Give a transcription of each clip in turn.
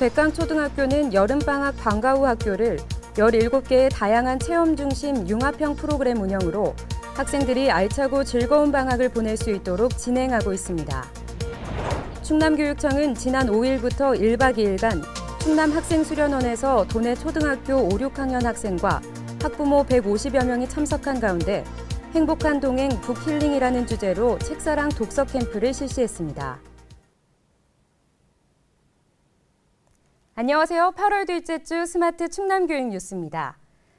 백강초등학교는 여름방학 방과 후 학교를 17개의 다양한 체험 중심 융합형 프로그램 운영으로 학생들이 알차고 즐거운 방학을 보낼 수 있도록 진행하고 있습니다. 충남교육청은 지난 5일부터 1박 2일간 충남 학생수련원에서 도내 초등학교 5, 6학년 학생과 학부모 150여 명이 참석한 가운데 행복한 동행 북힐링이라는 주제로 책사랑 독서 캠프를 실시했습니다. 안녕하세요. 8월 둘째 주 스마트 충남교육 뉴스입니다.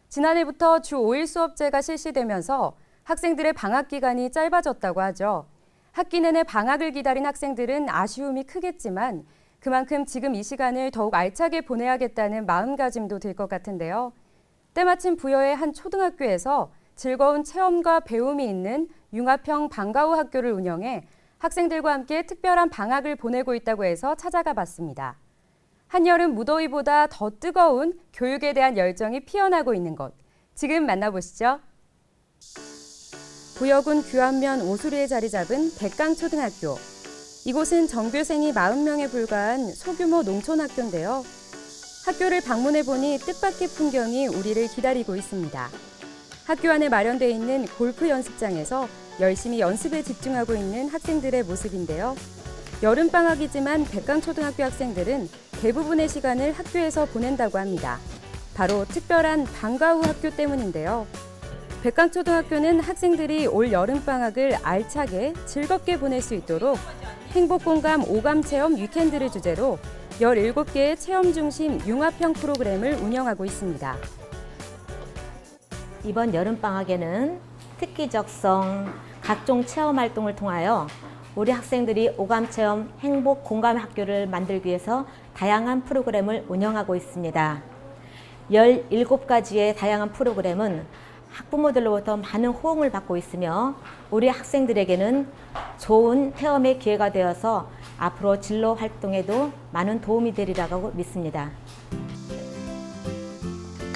지난해부터 주 5일 수업제가 실시되면서 학생들의 방학 기간이 짧아졌다고 하죠. 학기 내내 방학을 기다린 학생들은 아쉬움이 크겠지만 그만큼 지금 이 시간을 더욱 알차게 보내야겠다는 마음가짐도 들 것 같은데요. 때마침 부여의 한 초등학교에서 즐거운 체험과 배움이 있는 융합형 방과 후 학교를 운영해 학생들과 함께 특별한 방학을 보내고 있다고 해서 찾아가 봤습니다. 한여름 무더위보다 더 뜨거운 교육에 대한 열정이 피어나고 있는 곳. 지금 만나보시죠. 부여군 규안면 오수리에 자리 잡은 백강초등학교. 이곳은 전교생이 40명에 불과한 소규모 농촌학교인데요. 학교를 방문해 보니 뜻밖의 풍경이 우리를 기다리고 있습니다. 학교 안에 마련돼 있는 골프 연습장에서 열심히 연습에 집중하고 있는 학생들의 모습인데요. 여름방학이지만 백강초등학교 학생들은 대부분의 시간을 학교에서 보낸다고 합니다. 바로 특별한 방과 후 학교 때문인데요. 백강초등학교는 학생들이 올 여름방학을 알차게 즐겁게 보낼 수 있도록 행복공감 오감체험 위켄드를 주제로 17개의 체험 중심 융합형 프로그램을 운영하고 있습니다. 이번 여름방학에는 특기적성 각종 체험 활동을 통하여 우리 학생들이 오감 체험 행복 공감 학교를 만들기 위해서 다양한 프로그램을 운영하고 있습니다. 17가지의 다양한 프로그램은 학부모들로부터 많은 호응을 받고 있으며 우리 학생들에게는 좋은 체험의 기회가 되어서 앞으로 진로 활동에도 많은 도움이 되리라고 믿습니다.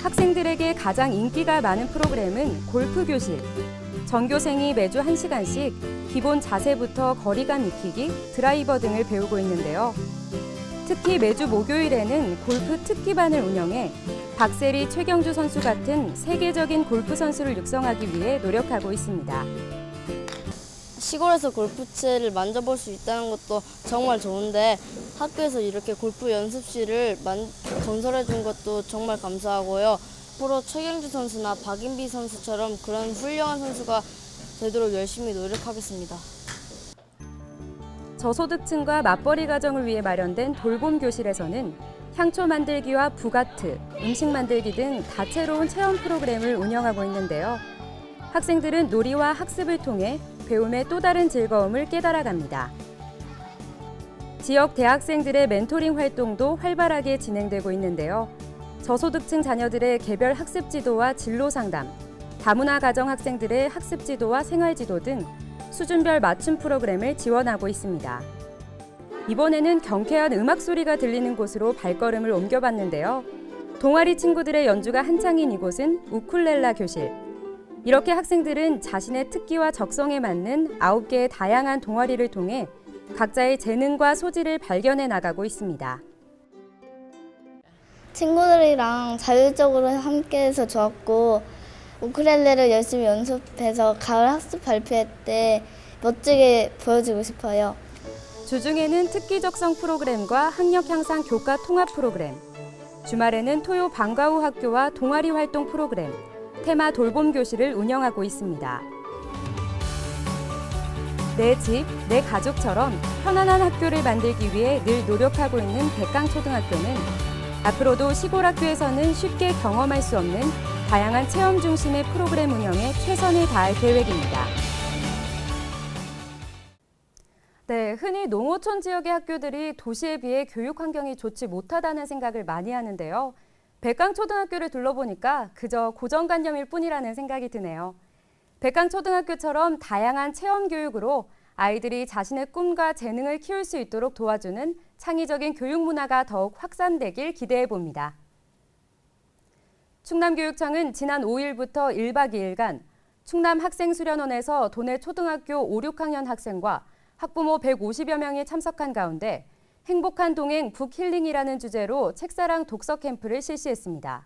학생들에게 가장 인기가 많은 프로그램은 골프 교실. 전교생이 매주 1시간씩 기본 자세부터 거리감 익히기, 드라이버 등을 배우고 있는데요. 특히 매주 목요일에는 골프 특기반을 운영해 박세리, 최경주 선수 같은 세계적인 골프 선수를 육성하기 위해 노력하고 있습니다. 시골에서 골프채를 만져볼 수 있다는 것도 정말 좋은데 학교에서 이렇게 골프 연습실을 만, 건설해 준 것도 정말 감사하고요. 앞으로 최경주 선수나 박인비 선수처럼 그런 훌륭한 선수가 되도록 열심히 노력하겠습니다. 저소득층과 맞벌이 가정을 위해 마련된 돌봄 교실에서는 향초 만들기와 부가트, 음식 만들기 등 다채로운 체험 프로그램을 운영하고 있는데요. 학생들은 놀이와 학습을 통해 배움의 또 다른 즐거움을 깨달아갑니다. 지역 대학생들의 멘토링 활동도 활발하게 진행되고 있는데요. 저소득층 자녀들의 개별 학습 지도와 진로 상담, 다문화 가정 학생들의 학습 지도와 생활 지도 등 수준별 맞춤 프로그램을 지원하고 있습니다. 이번에는 경쾌한 음악 소리가 들리는 곳으로 발걸음을 옮겨봤는데요. 동아리 친구들의 연주가 한창인 이곳은 우쿨렐라 교실. 이렇게 학생들은 자신의 특기와 적성에 맞는 9개의 다양한 동아리를 통해 각자의 재능과 소질을 발견해 나가고 있습니다. 친구들이랑 자율적으로 함께해서 좋았고 우크렐레를 열심히 연습해서 가을 학습 발표회 때 멋지게 보여주고 싶어요. 주중에는 특기 적성 프로그램과 학력 향상 교과 통합 프로그램, 주말에는 토요 방과 후 학교와 동아리 활동 프로그램, 테마 돌봄 교실을 운영하고 있습니다. 내 집, 내 가족처럼 편안한 학교를 만들기 위해 늘 노력하고 있는 백강초등학교는 앞으로도 시골 학교에서는 쉽게 경험할 수 없는 다양한 체험 중심의 프로그램 운영에 최선을 다할 계획입니다. 네, 흔히 농어촌 지역의 학교들이 도시에 비해 교육 환경이 좋지 못하다는 생각을 많이 하는데요. 백강초등학교를 둘러보니까 그저 고정관념일 뿐이라는 생각이 드네요. 백강초등학교처럼 다양한 체험 교육으로 아이들이 자신의 꿈과 재능을 키울 수 있도록 도와주는 창의적인 교육 문화가 더욱 확산되길 기대해 봅니다. 충남교육청은 지난 5일부터 1박 2일간 충남 학생수련원에서 도내 초등학교 5, 6학년 학생과 학부모 150여 명이 참석한 가운데 행복한 동행 북힐링이라는 주제로 책사랑 독서 캠프를 실시했습니다.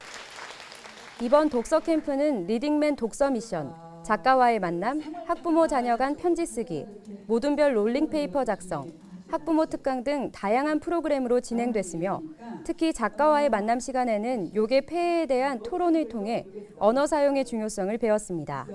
이번 독서 캠프는 리딩맨 독서 미션, 작가와의 만남, 학부모 자녀 간 편지 쓰기, 모둠별 롤링페이퍼 작성, 학부모 특강 등 다양한 프로그램으로 진행됐으며 특히 작가와의 만남 시간에는 요괴 폐해에 대한 토론을 통해 언어 사용의 중요성을 배웠습니다.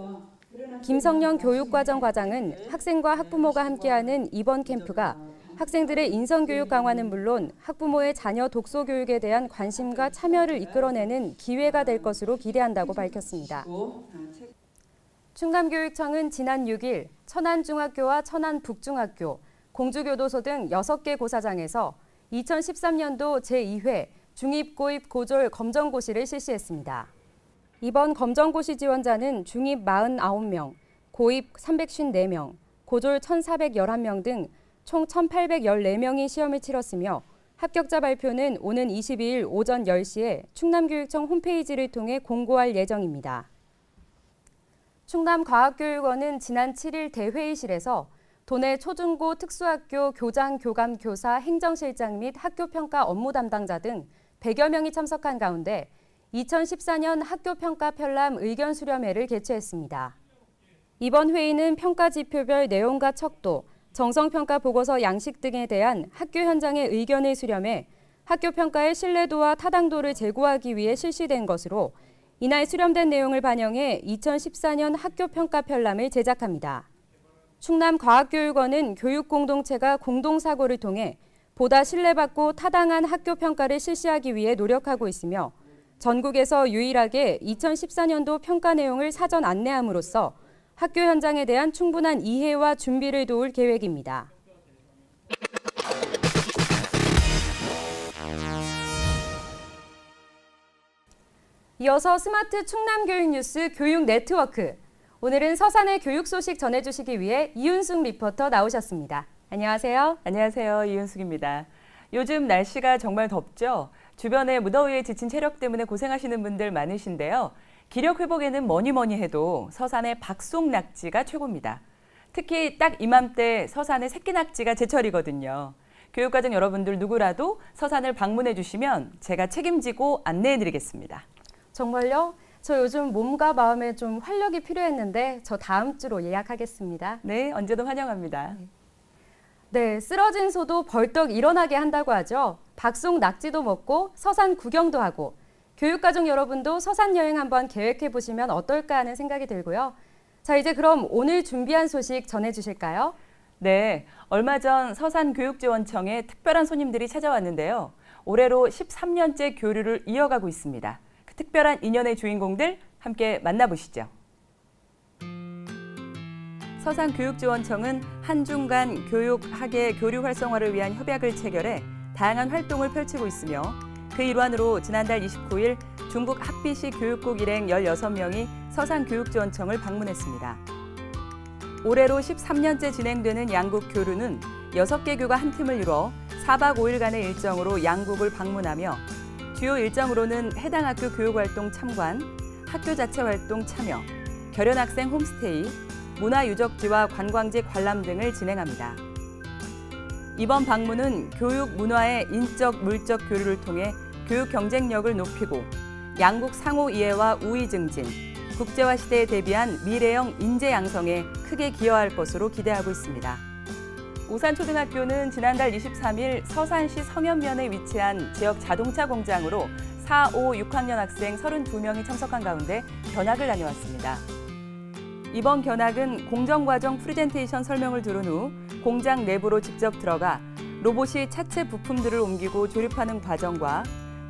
김성령 교육과정 과장은 학생과 학부모가 함께하는 이번 캠프가 학생들의 인성교육 강화는 물론 학부모의 자녀 독서 교육에 대한 관심과 참여를 이끌어내는 기회가 될 것으로 기대한다고 밝혔습니다. 충남교육청은 지난 6일 천안중학교와 천안북중학교, 공주교도소 등 6개 고사장에서 2013년도 제2회 중입고입 고졸 검정고시를 실시했습니다. 이번 검정고시 지원자는 중입 49명, 고입 354명, 고졸 1,411명 등 총 1,814명이 시험을 치렀으며 합격자 발표는 오는 22일 오전 10시에 충남교육청 홈페이지를 통해 공고할 예정입니다. 충남과학교육원은 지난 7일 대회의실에서 도내 초중고 특수학교 교장, 교감, 교사, 행정실장 및 학교평가 업무 담당자 등 100여 명이 참석한 가운데 2014년 학교평가 편람 의견 수렴회를 개최했습니다. 이번 회의는 평가 지표별 내용과 척도, 정성평가 보고서 양식 등에 대한 학교 현장의 의견을 수렴해 학교 평가의 신뢰도와 타당도를 제고하기 위해 실시된 것으로 이날 수렴된 내용을 반영해 2014년 학교 평가 편람을 제작합니다. 충남 과학교육원은 교육 공동체가 공동 사고를 통해 보다 신뢰받고 타당한 학교 평가를 실시하기 위해 노력하고 있으며 전국에서 유일하게 2014년도 평가 내용을 사전 안내함으로써 학교 현장에 대한 충분한 이해와 준비를 도울 계획입니다. 이어서 스마트 충남 교육 뉴스 교육 네트워크. 오늘은 서산의 교육 소식 전해주시기 위해 이윤숙 리포터 나오셨습니다. 안녕하세요. 안녕하세요. 이윤숙입니다. 요즘 날씨가 정말 덥죠? 주변에 무더위에 지친 체력 때문에 고생하시는 분들 많으신데요. 기력 회복에는 뭐니 뭐니 해도 서산의 박송 낙지가 최고입니다. 특히 딱 이맘때 서산의 새끼 낙지가 제철이거든요. 교육과정 여러분들 누구라도 서산을 방문해 주시면 제가 책임지고 안내해 드리겠습니다. 정말요? 저 요즘 몸과 마음에 좀 활력이 필요했는데 저 다음 주로 예약하겠습니다. 네, 언제든 환영합니다. 네, 쓰러진 소도 벌떡 일어나게 한다고 하죠. 박송 낙지도 먹고 서산 구경도 하고 교육가족 여러분도 서산 여행 한번 계획해 보시면 어떨까 하는 생각이 들고요. 자, 이제 그럼 오늘 준비한 소식 전해 주실까요? 네, 얼마 전 서산 교육지원청에 특별한 손님들이 찾아왔는데요. 올해로 13년째 교류를 이어가고 있습니다. 그 특별한 인연의 주인공들 함께 만나보시죠. 서산교육지원청은 한중간 교육, 학예, 교류 활성화를 위한 협약을 체결해 다양한 활동을 펼치고 있으며 그 일환으로 지난달 29일 중국 학비시 교육국 일행 16명이 서산교육지원청을 방문했습니다. 올해로 13년째 진행되는 양국 교류는 6개 교가 한 팀을 이뤄 4박 5일간의 일정으로 양국을 방문하며 주요 일정으로는 해당 학교 교육활동 참관, 학교 자체 활동 참여, 결연 학생 홈스테이, 문화유적지와 관광지 관람 등을 진행합니다. 이번 방문은 교육 문화의 인적 물적 교류를 통해 교육 경쟁력을 높이고 양국 상호 이해와 우위 증진, 국제화 시대에 대비한 미래형 인재 양성에 크게 기여할 것으로 기대하고 있습니다. 우산초등학교는 지난달 23일 서산시 성현면에 위치한 지역 자동차 공장으로 4, 5, 6학년 학생 32명이 참석한 가운데 견학을 다녀왔습니다. 이번 견학은 공정과정 프레젠테이션 설명을 들은 후 공장 내부로 직접 들어가 로봇이 차체 부품들을 옮기고 조립하는 과정과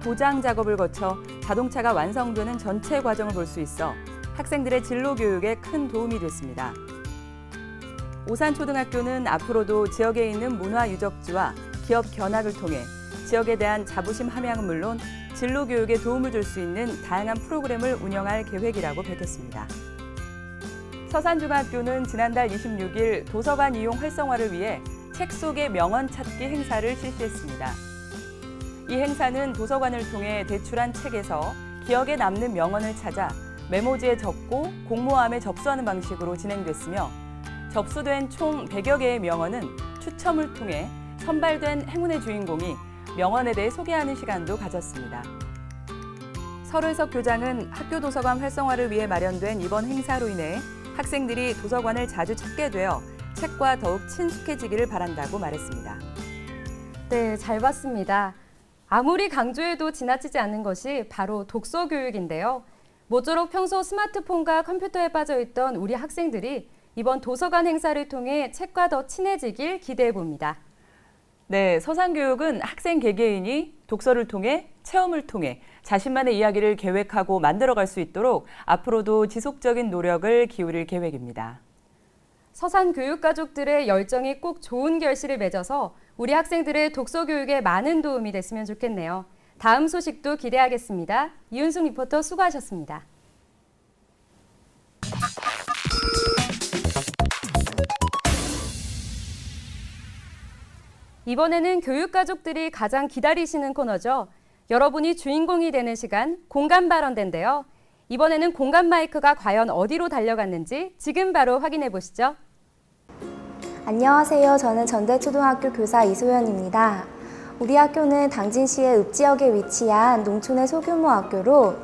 도장 작업을 거쳐 자동차가 완성되는 전체 과정을 볼 수 있어 학생들의 진로 교육에 큰 도움이 됐습니다. 오산초등학교는 앞으로도 지역에 있는 문화유적지와 기업 견학을 통해 지역에 대한 자부심 함양은 물론 진로 교육에 도움을 줄 수 있는 다양한 프로그램을 운영할 계획이라고 밝혔습니다. 서산중학교는 지난달 26일 도서관 이용 활성화를 위해 책 속의 명언 찾기 행사를 실시했습니다. 이 행사는 도서관을 통해 제출한 책에서 기억에 남는 명언을 찾아 메모지에 적고 공모함에 접수하는 방식으로 진행됐으며 접수된 총 100여 개의 명언은 추첨을 통해 선발된 행운의 주인공이 명언에 대해 소개하는 시간도 가졌습니다. 서른석 교장은 학교 도서관 활성화를 위해 마련된 이번 행사로 인해 학생들이 도서관을 자주 찾게 되어 책과 더욱 친숙해지기를 바란다고 말했습니다. 네, 잘 봤습니다. 아무리 강조해도 지나치지 않는 것이 바로 독서 교육인데요. 모쪼록 평소 스마트폰과 컴퓨터에 빠져 있던 우리 학생들이 이번 도서관 행사를 통해 책과 더 친해지길 기대해 봅니다. 네, 서산교육은 학생 개개인이 독서를 통해 체험을 통해 자신만의 이야기를 계획하고 만들어갈 수 있도록 앞으로도 지속적인 노력을 기울일 계획입니다. 서산 교육 가족들의 열정이 꼭 좋은 결실을 맺어서 우리 학생들의 독서 교육에 많은 도움이 됐으면 좋겠네요. 다음 소식도 기대하겠습니다. 이윤숙 리포터 수고하셨습니다. 이번에는 교육 가족들이 가장 기다리시는 코너죠. 여러분이 주인공이 되는 시간 공감 발언대인데요. 이번에는 공감 마이크가 과연 어디로 달려갔는지 지금 바로 확인해 보시죠. 안녕하세요. 저는 전대초등학교 교사 이소연입니다. 우리 학교는 당진시의 읍지역에 위치한 농촌의 소규모 학교로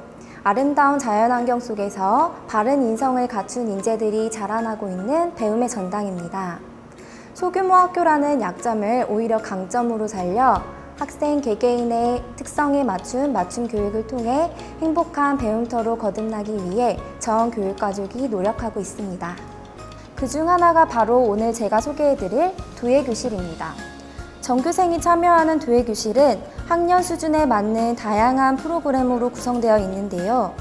아름다운 자연환경 속에서 바른 인성을 갖춘 인재들이 자라나고 있는 배움의 전당입니다. 소규모 학교라는 약점을 오히려 강점으로 살려 학생 개개인의 특성에 맞춘 맞춤 교육을 통해 행복한 배움터로 거듭나기 위해 전 교육가족이 노력하고 있습니다. 그 중 하나가 바로 오늘 제가 소개해드릴 도예교실입니다. 전교생이 참여하는 도예교실은 학년 수준에 맞는 다양한 프로그램으로 구성되어 있는데요.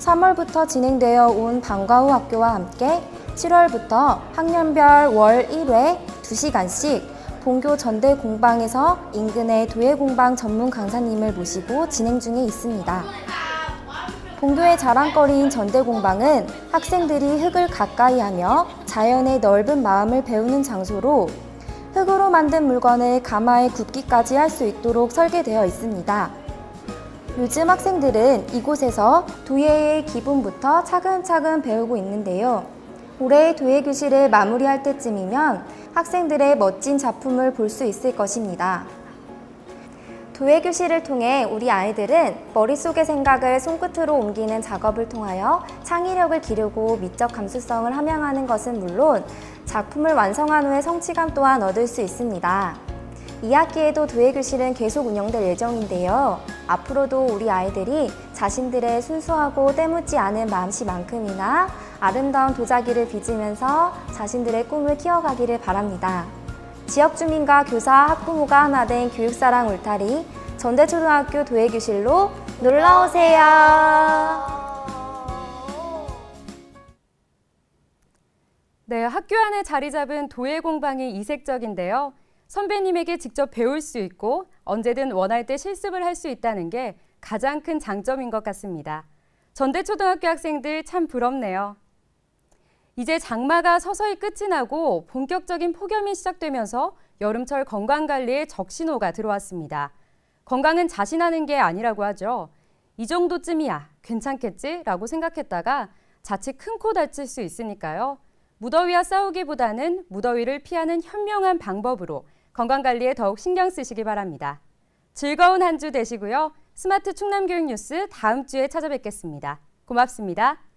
3월부터 진행되어 온 방과 후 학교와 함께 7월부터 학년별 월 1회 2시간씩 본교 전대 공방에서 인근의 도예 공방 전문 강사님을 모시고 진행 중에 있습니다. 본교의 자랑거리인 전대 공방은 학생들이 흙을 가까이 하며 자연의 넓은 마음을 배우는 장소로 흙으로 만든 물건을 가마에 굽기까지 할 수 있도록 설계되어 있습니다. 요즘 학생들은 이곳에서 도예의 기본부터 차근차근 배우고 있는데요. 올해 도예 교실을 마무리할 때쯤이면 학생들의 멋진 작품을 볼 수 있을 것입니다. 도예 교실을 통해 우리 아이들은 머릿속의 생각을 손끝으로 옮기는 작업을 통하여 창의력을 기르고 미적 감수성을 함양하는 것은 물론 작품을 완성한 후에 성취감 또한 얻을 수 있습니다. 2학기에도 도예 교실은 계속 운영될 예정인데요. 앞으로도 우리 아이들이 자신들의 순수하고 때묻지 않은 마음씨만큼이나 아름다운 도자기를 빚으면서 자신들의 꿈을 키워가기를 바랍니다. 지역 주민과 교사, 학부모가 하나 된 교육사랑 울타리 전대초등학교 도예교실로 놀러오세요. 네, 학교 안에 자리 잡은 도예 공방이 이색적인데요. 선배님에게 직접 배울 수 있고 언제든 원할 때 실습을 할 수 있다는 게 가장 큰 장점인 것 같습니다. 전대 초등학교 학생들 참 부럽네요. 이제 장마가 서서히 끝이 나고 본격적인 폭염이 시작되면서 여름철 건강관리에 적신호가 들어왔습니다. 건강은 자신하는 게 아니라고 하죠. 이 정도쯤이야 괜찮겠지? 라고 생각했다가 자칫 큰 코 다칠 수 있으니까요. 무더위와 싸우기보다는 무더위를 피하는 현명한 방법으로 건강관리에 더욱 신경 쓰시기 바랍니다. 즐거운 한 주 되시고요. 스마트 충남교육 뉴스 다음 주에 찾아뵙겠습니다. 고맙습니다.